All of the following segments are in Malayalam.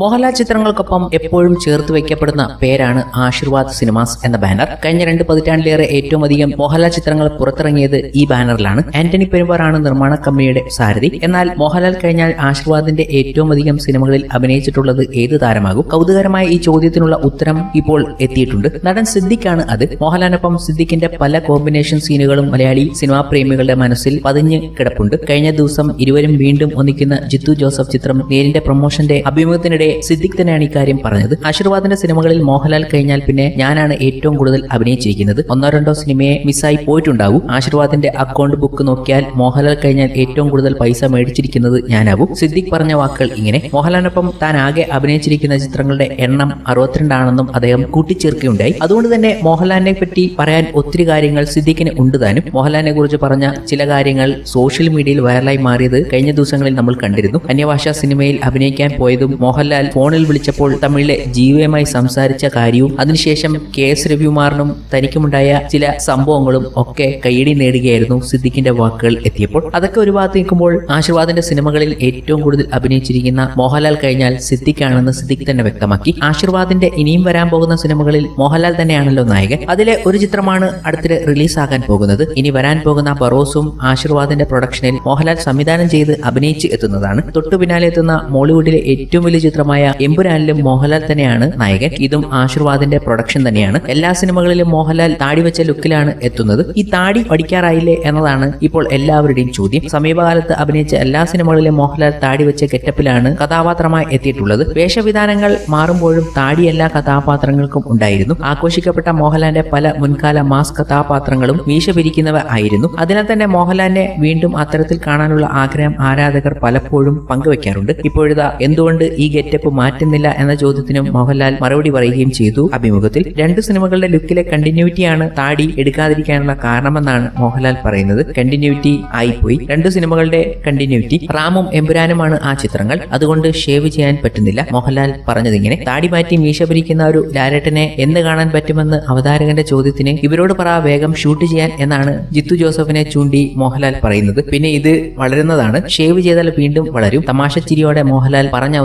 മോഹൻലാൽ ചിത്രങ്ങൾക്കൊപ്പം എപ്പോഴും ചേർത്ത് വയ്ക്കപ്പെടുന്ന പേരാണ് ആശീർവാദ് സിനിമാസ് എന്ന ബാനർ. കഴിഞ്ഞ രണ്ട് പതിറ്റാണ്ടിലേറെ ഏറ്റവും അധികം മോഹൻലാൽ ചിത്രങ്ങൾ പുറത്തിറങ്ങിയത് ഈ ബാനറിലാണ്. ആന്റണി പെരുമ്പാറാണ് നിർമ്മാണ കമ്പനിയുടെ സാരഥി. എന്നാൽ മോഹൻലാൽ കഴിഞ്ഞാൽ ആശീർവാദിന്റെ ഏറ്റവും അധികം സിനിമകളിൽ അഭിനയിച്ചിട്ടുള്ളത് ഏത് താരമാകും? കൗതുകരമായ ഈ ചോദ്യത്തിനുള്ള ഉത്തരം ഇപ്പോൾ എത്തിയിട്ടുണ്ട്. നടൻ സിദ്ദിഖാണ് അത്. മോഹൻലാലിനൊപ്പം സിദ്ദിഖിന്റെ പല കോമ്പിനേഷൻ സീനുകളും മലയാളി സിനിമാ പ്രേമികളുടെ മനസ്സിൽ പതിഞ്ഞ് കിടപ്പുണ്ട്. കഴിഞ്ഞ ദിവസം ഇരുവരും വീണ്ടും ഒന്നിക്കുന്ന ജിത്തു ജോസഫ് ചിത്രം നേരിന്റെ പ്രൊമോഷന്റെ അഭിമുഖത്തിനിടെ സിദ്ദിഖ് തന്നെയാണ് ഇക്കാര്യം പറഞ്ഞത്. ആശീർവാദിന്റെ സിനിമകളിൽ മോഹൻലാൽ കഴിഞ്ഞാൽ പിന്നെ ഞാനാണ് ഏറ്റവും കൂടുതൽ അഭിനയിച്ചിരിക്കുന്നത്. ഒന്നോ രണ്ടോ സിനിമയെ മിസ്സായി പോയിട്ടുണ്ടാവും. ആശീർവാദിന്റെ അക്കൗണ്ട് ബുക്ക് നോക്കിയാൽ മോഹൻലാൽ കഴിഞ്ഞാൽ ഏറ്റവും കൂടുതൽ പൈസ മേടിച്ചിരിക്കുന്നത് ഞാനാവും. സിദ്ദിഖ് പറഞ്ഞ വാക്കുകൾ ഇങ്ങനെ. മോഹൻലാലിനൊപ്പം താൻ ആകെ അഭിനയിച്ചിരിക്കുന്ന ചിത്രങ്ങളുടെ എണ്ണം അറുപത്തിരണ്ടാണെന്നും അദ്ദേഹം കൂട്ടിച്ചേർക്കുകയുണ്ടായി. അതുകൊണ്ട് തന്നെ മോഹൻലാലിനെ പറ്റി പറയാൻ ഒത്തിരി കാര്യങ്ങൾ സിദ്ദിഖിന് ഉണ്ട് താനും. മോഹൻലാലിനെ കുറിച്ച് പറഞ്ഞ ചില കാര്യങ്ങൾ സോഷ്യൽ മീഡിയയിൽ വൈറലായി മാറിയത് കഴിഞ്ഞ ദിവസങ്ങളിൽ നമ്മൾ കണ്ടിരുന്നു. അന്യഭാഷ സിനിമയിൽ അഭിനയിക്കാൻ പോയതും മോഹൻലാൽ ഫോണിൽ വിളിച്ചപ്പോൾ തമിഴിലെ ജീവയുമായി സംസാരിച്ച കാര്യവും അതിനുശേഷം കെ എസ് രവികുമാറിനും തനിക്കുമുണ്ടായ ചില സംഭവങ്ങളും ഒക്കെ കൈയടി നേടുകയായിരുന്നു സിദ്ദിഖിന്റെ വാക്കുകൾ എത്തിയപ്പോൾ. അതൊക്കെ ഒരു ഭാഗത്ത് നിൽക്കുമ്പോൾ ആശീർവാദിന്റെ സിനിമകളിൽ ഏറ്റവും കൂടുതൽ അഭിനയിച്ചിരിക്കുന്ന മോഹൻലാൽ കഴിഞ്ഞാൽ സിദ്ദിഖാണെന്ന് സിദ്ദിഖ് തന്നെ വ്യക്തമാക്കി. ആശീർവാദിന്റെ ഇനിയും വരാൻ പോകുന്ന സിനിമകളിൽ മോഹൻലാൽ തന്നെയാണല്ലോ നായകൻ. അതിലെ ഒരു ചിത്രമാണ് അടുത്തിടെ റിലീസാകാൻ പോകുന്നത്. ഇനി വരാൻ പോകുന്ന ബറോസും ആശീർവാദിന്റെ പ്രൊഡക്ഷനിൽ മോഹൻലാൽ സംവിധാനം ചെയ്ത് അഭിനയിച്ച് എത്തുന്നതാണ്. തൊട്ടു പിന്നാലെ എത്തുന്ന മോളിവുഡിലെ ഏറ്റവും വലിയ ചിത്രമായ എമ്പുരാനിലും മോഹൻലാൽ തന്നെയാണ് നായകൻ. ഇതും ആശീർവാദിന്റെ പ്രൊഡക്ഷൻ തന്നെയാണ്. എല്ലാ സിനിമകളിലും മോഹൻലാൽ താടി വെച്ച ലുക്കിലാണ് എത്തുന്നത്. ഈ താടി പഠിക്കാറായില്ലേ എന്നതാണ് ഇപ്പോൾ എല്ലാവരുടെയും ചോദ്യം. സമീപകാലത്ത് അഭിനയിച്ച എല്ലാ സിനിമകളിലും മോഹൻലാൽ താടി വെച്ച ഗെറ്റപ്പിലാണ് കഥാപാത്രമായി എത്തിയിട്ടുള്ളത്. വേഷവിധാനങ്ങൾ മാറുമ്പോഴും താടി എല്ലാ കഥാപാത്രങ്ങൾക്കും ഉണ്ടായിരുന്നു. ആഘോഷിക്കപ്പെട്ട മോഹൻലാലിന്റെ പല മുൻകാല മാസ് കഥാപാത്രങ്ങളും മീശ പിരിക്കുന്നവ ആയിരുന്നു. അതിനാൽ തന്നെ മോഹൻലാലിനെ വീണ്ടും അത്തരത്തിൽ കാണാനുള്ള ആഗ്രഹം ആരാധകർ പലപ്പോഴും പങ്കുവെക്കാറുണ്ട്. ഇപ്പോഴിതാ എന്തുകൊണ്ട് ഈ ഗെറ്റപ്പ് മാറ്റുന്നില്ല എന്ന ചോദ്യത്തിനും മോഹൻലാൽ മറുപടി പറയുകയും ചെയ്തു. അഭിമുഖത്തിൽ രണ്ട് സിനിമകളുടെ ലുക്കിലെ കണ്ടിന്യൂറ്റിയാണ് താടി എടുക്കാതിരിക്കാനുള്ള കാരണമെന്നാണ് മോഹൻലാൽ പറയുന്നത്. കണ്ടിന്യൂറ്റി ആയിപ്പോയി. രണ്ട് സിനിമകളുടെ കണ്ടിന്യൂറ്റി റാമും എമ്പുരാനുമാണ് ആ ചിത്രങ്ങൾ. അതുകൊണ്ട് ഷേവ് ചെയ്യാൻ പറ്റുന്നില്ല. മോഹൻലാൽ പറഞ്ഞതിങ്ങനെ താടി മാറ്റി മീശ ഭരിക്കുന്ന ഒരു ലാലേട്ടനെ എന്ന് കാണാൻ പറ്റുമെന്ന് അവതാരകന്റെ ചോദ്യത്തിന് ഇവരോട് പറ വേഗം ഷൂട്ട് ചെയ്യാൻ എന്നാണ് ജിത്തു ജോസഫിനെ ചൂണ്ടി മോഹൻലാൽ പറയുന്നത്. പിന്നെ ഇത് വളരുന്നതാണ്. ഷേവ് ചെയ്താൽ വീണ്ടും വളരും. തമാശ ചിരിയോടെ മോഹൻലാൽ പറഞ്ഞ്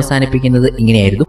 അവസാനിപ്പിക്കുന്നത് ഇങ്ങനെയായിരുന്നു